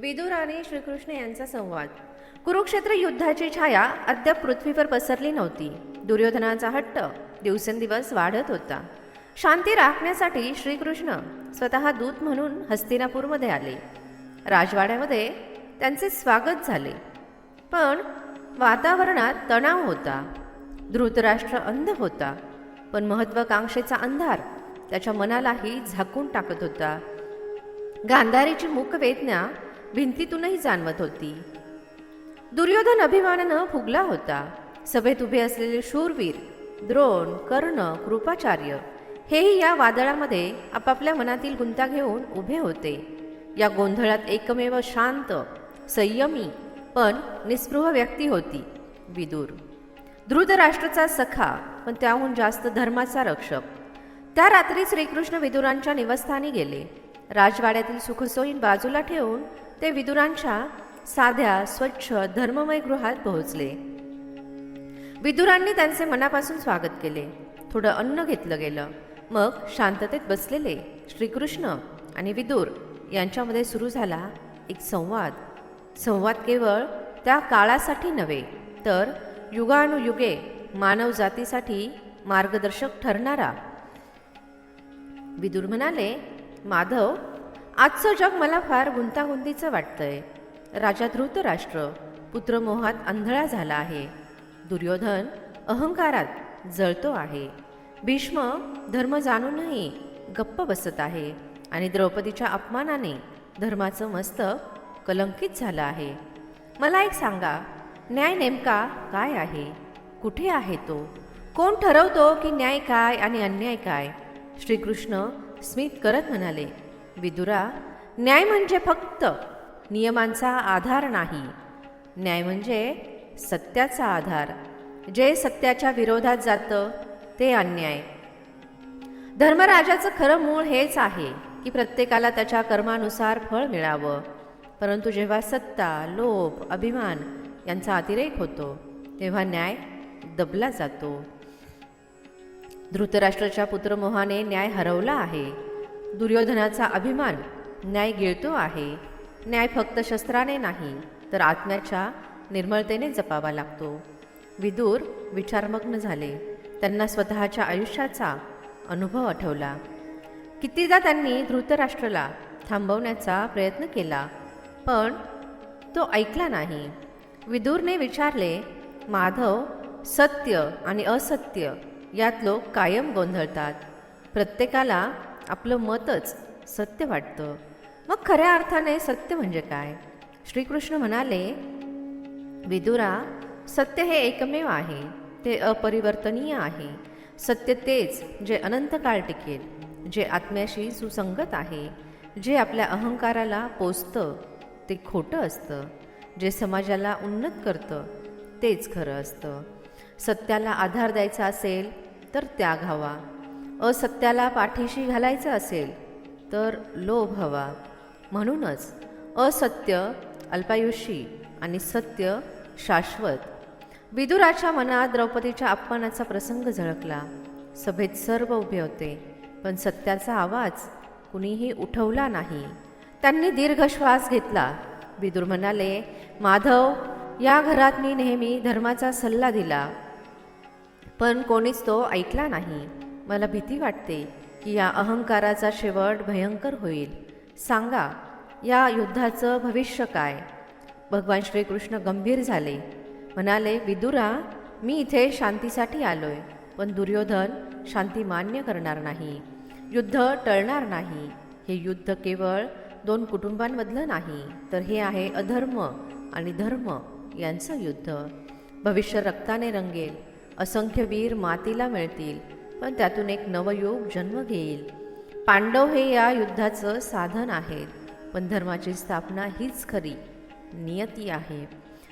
विदुर आणि श्रीकृष्ण यांचा संवाद. कुरुक्षेत्र युद्धाची छाया अद्याप पृथ्वीवर पसरली नव्हती. दुर्योधनाचा हट्ट दिवसेंदिवस वाढत होता. शांती राखण्यासाठी श्रीकृष्ण स्वतः दूत म्हणून हस्तिनापूरमध्ये आले. राजवाड्यामध्ये त्यांचे स्वागत झाले. पण वातावरणात तणाव होता. धृतराष्ट्र अंध होता. पण महत्वाकांक्षेचा अंधार त्याच्या मनालाही झाकून टाकत होता. गांधारीची मुकवेदना भिंतीतूनही जाणवत होती. दुर्योधन अभिमानानं फुगला होता. सभेत उभे असलेले शूरवीर द्रोण कर्ण कृपाचार्य हेही या वादळामध्ये आपापल्या मनातील गुंता घेऊन उभे होते. या गोंधळात एकमेव शांत संयमी पण निस्पृह व्यक्ती होती विदूर. धृतराष्ट्राचा सखा पण त्याहून जास्त धर्माचा रक्षक. त्या रात्री श्रीकृष्ण विदुरांच्या निवासस्थानी गेले. राजवाड्यातील सुखसोयीन बाजूला ठेवून ते विदुरांच्या साध्या स्वच्छ धर्ममय गृहात पोहोचले. विदुरांनी त्यांचे मनापासून स्वागत केले. थोडं अन्न घेतलं गेलं. मग शांततेत बसलेले श्रीकृष्ण आणि विदुर यांच्यामध्ये सुरू झाला एक संवाद. संवाद केवळ त्या काळासाठी नव्हे तर युगानुयुगे मानव जातीसाठी मार्गदर्शक ठरणारा. विदुर म्हणाले माधव आजचं जग मला फार गुंतागुंतीचं वाटतंय. राजा धृतराष्ट्र पुत्रमोहात आंधळा झाला आहे. दुर्योधन अहंकारात जळतो आहे. भीष्म धर्म जाणूनही गप्प बसत आहे आणि द्रौपदीच्या अपमानाने धर्माचं मस्तक कलंकित झालं आहे. मला एक सांगा न्याय नेमका काय आहे? कुठे आहे तो? कोण ठरवतो की न्याय काय आणि अन्याय काय? श्रीकृष्ण स्मित करत म्हणाले विदुरा न्याय म्हणजे फक्त नियमांचा आधार नाही. न्याय म्हणजे सत्याचा आधार. जे सत्याच्या विरोधात जातं ते अन्याय. धर्मराजाचं खरं मूळ हेच आहे की प्रत्येकाला त्याच्या कर्मानुसार फळ मिळावं. परंतु जेव्हा सत्ता लोभ अभिमान यांचा अतिरेक होतो तेव्हा न्याय दबला जातो. धृतराष्ट्राच्या पुत्रमोहाने न्याय हरवला आहे. दुर्योधनाचा अभिमान न्याय गिळतो आहे. न्याय फक्त शस्त्राने नाही तर आत्म्याच्या निर्मळतेने जपावा लागतो. विदूर विचारमग्न झाले. त्यांना स्वतःच्या आयुष्याचा अनुभव आठवला. कितीदा त्यांनी धृतराष्ट्राला थांबवण्याचा प्रयत्न केला पण तो ऐकला नाही. विदूरने विचारले माधव सत्य आणि असत्य यात लोक कायम गोंधळतात. प्रत्येकाला आपलं मतच सत्य वाटतं. मग खऱ्या अर्थाने सत्य म्हणजे काय? श्रीकृष्ण म्हणाले विदुरा सत्य हे एकमेव आहे. ते अपरिवर्तनीय आहे. सत्य तेच जे अनंत काळ टिकेल जे आत्म्याशी सुसंगत आहे. जे आपल्या अहंकाराला पोचतं ते खोटं असतं. जे समाजाला उन्नत करतं तेच खरं असतं. सत्याला आधार द्यायचा असेल तर त्याग हवा. असत्याला पाठीशी घालायचं असेल तर लोभ हवा. म्हणूनच असत्य अल्पायुषी आणि सत्य शाश्वत. विदुराच्या मनात द्रौपदीच्या अपमानाचा प्रसंग झळकला. सभेत सर्व उभे होते पण सत्याचा आवाज कुणीही उठवला नाही. त्यांनी दीर्घ श्वास घेतला. विदुर म्हणाले माधव या घरात मी नेहमी धर्माचा सल्ला दिला पण कोणीच तो ऐकला नाही. मला भीती वाटते की या अहंकाराचा शेवट भयंकर होईल. सांगा या युद्धाचं भविष्य काय? भगवान श्रीकृष्ण गंभीर झाले. म्हणाले विदुरा मी इथे शांतीसाठी आलोय पण दुर्योधन शांती मान्य करणार नाही. युद्ध टळणार नाही. हे युद्ध केवळ दोन कुटुंबांमधलं नाही तर हे आहे अधर्म आणि धर्म यांचं युद्ध. भविष्य रक्ताने रंगेल. असंख्य वीर मातीला मिळतील. पण त्यातून एक नवयुग जन्म घेईल. पांडव हे या युद्धाचं साधन आहेत पण धर्माची स्थापना हीच खरी नियती आहे.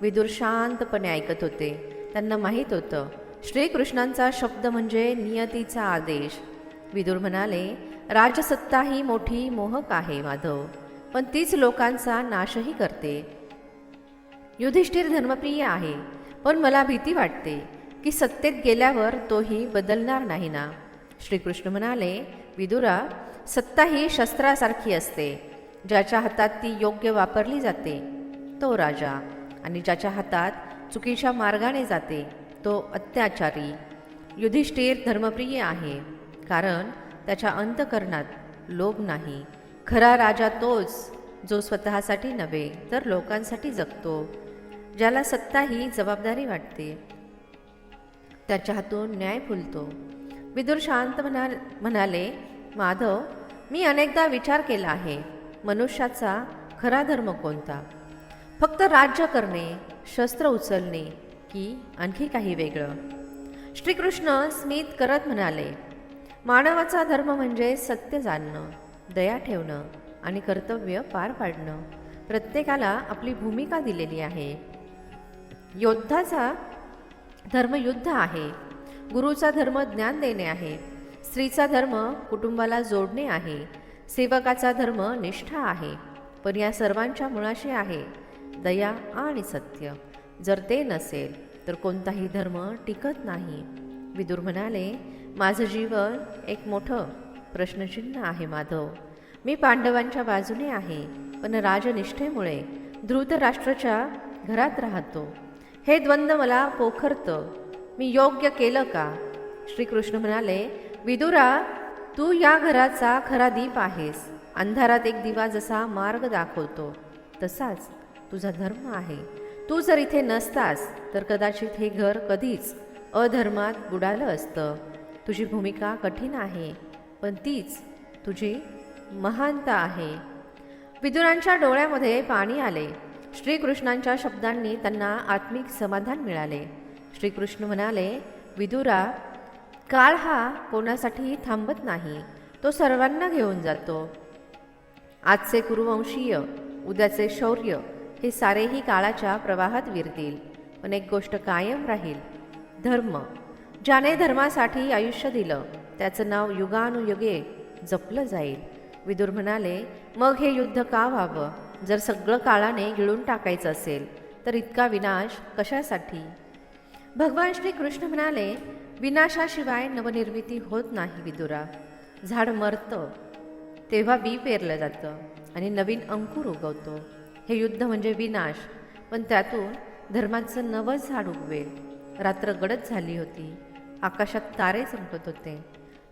विदुर शांतपणे ऐकत होते. त्यांना माहीत होतं श्रीकृष्णांचा शब्द म्हणजे नियतीचा आदेश. विदुर म्हणाले राजसत्ता ही मोठी मोहक आहे माधव पण तीच लोकांचा नाशही करते. युधिष्ठिर धर्मप्रिय आहे पण मला भीती वाटते. की सत्तेत गेल्यावर तोही बदलणार नाही ना? श्रीकृष्ण म्हणाले विदुरा सत्ता ही शस्त्रासारखी असते. ज्याच्या हातात ती योग्य वापरली जाते तो राजा. आणि ज्याच्या हातात चुकीच्या मार्गाने जाते तो अत्याचारी. युधिष्ठिर धर्मप्रिय आहे. कारण त्याच्या अंतकरणात लोभ नाही. खरा राजा तोच जो स्वतःसाठी नव्हे तर लोकांसाठी जगतो. ज्याला सत्ता ही जबाबदारी वाटते. त्याच्या हातून न्याय फुलतो. विदुर शांत म्हणा म्हणाले माधव मी अनेकदा विचार केला आहे. मनुष्याचा खरा धर्म कोणता? फक्त राज्य करणे शस्त्र उचलणे की आणखी काही वेगळं? श्रीकृष्ण स्मित करत म्हणाले मानवाचा धर्म म्हणजे सत्य जाणणं दया ठेवणं आणि कर्तव्य पार पाडणं. प्रत्येकाला आपली भूमिका दिलेली आहे. योद्धाचा धर्म युद्ध आहे. गुरुचा धर्म ज्ञान देणे आहे. स्त्रीचा धर्म कुटुंबाला जोडणे आहे. सेवकाचा धर्म निष्ठा आहे. पण या सर्वांच्या मुळाशी आहे. दया आणि सत्य. जर ते नसेल तर कोणताही धर्म टिकत नाही. विदुर म्हणाले माझं जीवन एक मोठं प्रश्नचिन्ह आहे माधव. मी पांडवांच्या बाजूने आहे पण राजनिष्ठेमुळे धृतराष्ट्राच्या घरात राहतो. हे द्वंद्व मला पोखरतं. मी योग्य केलं का? श्रीकृष्ण म्हणाले विदुरा तू या घराचा खरा दीप आहेस. अंधारात एक दिवा जसा मार्ग दाखवतो तसाच तुझा धर्म आहे. तू जर इथे नसतास तर कदाचित हे घर कधीच अधर्मात बुडालं असतं. तुझी भूमिका कठीण आहे पण तीच तुझी महानता आहे. विदुरांच्या डोळ्यामध्ये पाणी आले. श्रीकृष्णांच्या शब्दांनी त्यांना आत्मिक समाधान मिळाले. श्रीकृष्ण म्हणाले विदुरा काळ हा कोणासाठीही थांबत नाही. तो सर्वांना घेऊन जातो. आजचे कुरुवंशीय उद्याचे शौर्य हे सारेही काळाच्या प्रवाहात विरतील. पण एक गोष्ट कायम राहील. धर्म. ज्याने धर्मासाठी आयुष्य दिलं त्याचं नाव युगानुयुगे जपलं जाईल. विदुर म्हणाले मग हे युद्ध का व्हावं? जर सगळं काळाने गिळून टाकायचं असेल तर इतका विनाश कशासाठी? भगवान श्री कृष्ण म्हणाले विनाशाशिवाय नवनिर्मिती होत नाही विदुरा. झाड मरतं तेव्हा बी पेरलं जातं आणि नवीन अंकुर उगवतो. हे युद्ध म्हणजे विनाश पण त्यातून धर्माचं नवं झाड उगवेल. रात्र गडद झाली होती आकाशात तारे चमकत होते.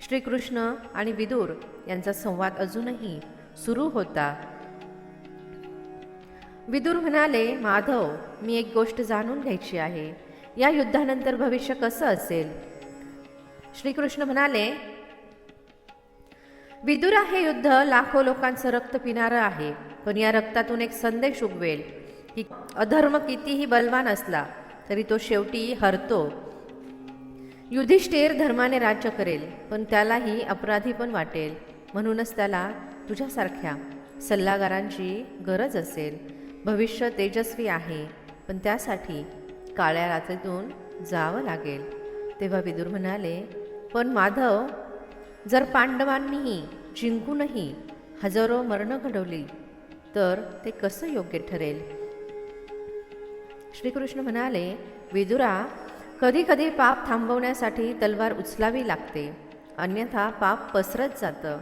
श्रीकृष्ण आणि विदूर यांचा संवाद अजूनही सुरू होता. विदुर म्हणाले माधव मी एक गोष्ट जाणून घ्यायची आहे. या युद्धानंतर भविष्य कसं असेल? श्रीकृष्ण म्हणाले विदुरा हे युद्ध लाखो लोकांचं रक्त पिणारं आहे. पण या रक्तातून एक संदेश उगवेल की अधर्म कितीही बलवान असला तरी तो शेवटी हरतो. युधिष्ठिर धर्माने राज्य करेल पण त्यालाही अपराधी पण वाटेल. म्हणूनच त्याला तुझ्यासारख्या सल्लागारांची गरज असेल. भविष्य तेजस्वी आहे पण त्यासाठी काळ्या रात्रीतून जावं लागेल. तेव्हा विदुर म्हणाले पण माधव जर पांडवांनीही जिंकूनही हजारो मरणं घडवली तर ते कसं योग्य ठरेल? श्रीकृष्ण म्हणाले विदुरा कधी कधी पाप थांबवण्यासाठी तलवार उचलावी लागते. अन्यथा पाप पसरत जातं.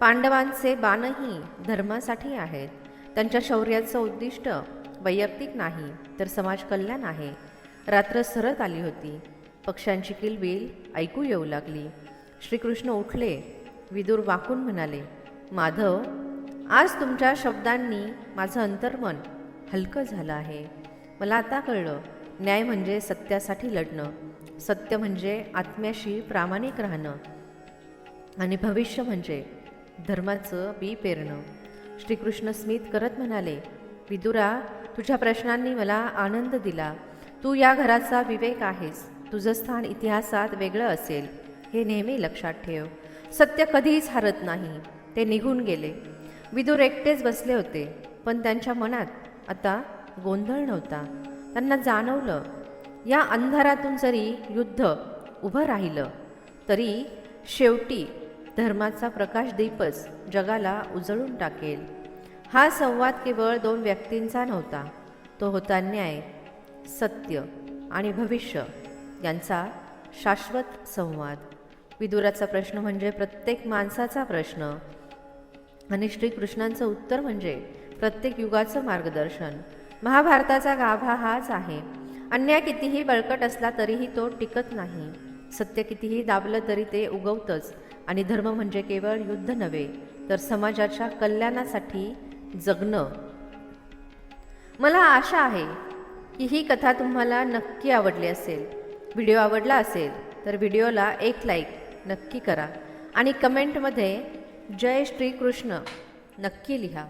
पांडवांचे बाणही धर्मासाठी आहेत. त्यांच्या शौर्याचं उद्दिष्ट वैयक्तिक नाही तर समाज कल्याण आहे. रात्र सरत आली होती. पक्ष्यांची किलबिल ऐकू येऊ लागली. श्रीकृष्ण उठले. विदूर वाकून म्हणाले माधव आज तुमच्या शब्दांनी माझं अंतर्मन हलकं झालं आहे. मला आता कळलं न्याय म्हणजे सत्यासाठी लढणं. सत्य म्हणजे आत्म्याशी प्रामाणिक राहणं. आणि भविष्य म्हणजे धर्माचं बी पेरणं. श्रीकृष्ण स्मित करत म्हणाले विदुरा तुझ्या प्रश्नांनी मला आनंद दिला. तू या घराचा विवेक आहेस. तुझं स्थान इतिहासात वेगळं असेल. हे नेहमी लक्षात ठेव. सत्य कधीच हरत नाही. ते निघून गेले. विदूर एकटेच बसले होते पण त्यांच्या मनात आता गोंधळ नव्हता. त्यांना जाणवलं या अंधारातून जरी युद्ध उभं राहिलं तरी शेवटी धर्माचा प्रकाशदीपच जगाला उजळून टाकेल. हा संवाद केवळ दोन व्यक्तींचा नव्हता तो होता न्याय सत्य आणि भविष्य यांचा शाश्वत संवाद. विदुराचा प्रश्न म्हणजे प्रत्येक माणसाचा प्रश्न. आणि श्रीकृष्णांचं उत्तर म्हणजे प्रत्येक युगाचं मार्गदर्शन. महाभारताचा गाभा हाच आहे. अन्याय कितीही बळकट असला तरीही तो टिकत नाही. सत्य कितीही दाबलं तरी ते उगवतंच. आणि धर्म म्हणजे केवळ युद्ध नव्हे तर समाजाच्या कल्याणासाठी जगणं. मला आशा आहे की ही कथा तुम्हाला नक्की आवडली असेल. व्हिडिओ आवडला असेल तर व्हिडिओला एक लाईक नक्की करा आणि कमेंटमध्ये जय श्रीकृष्ण नक्की लिहा.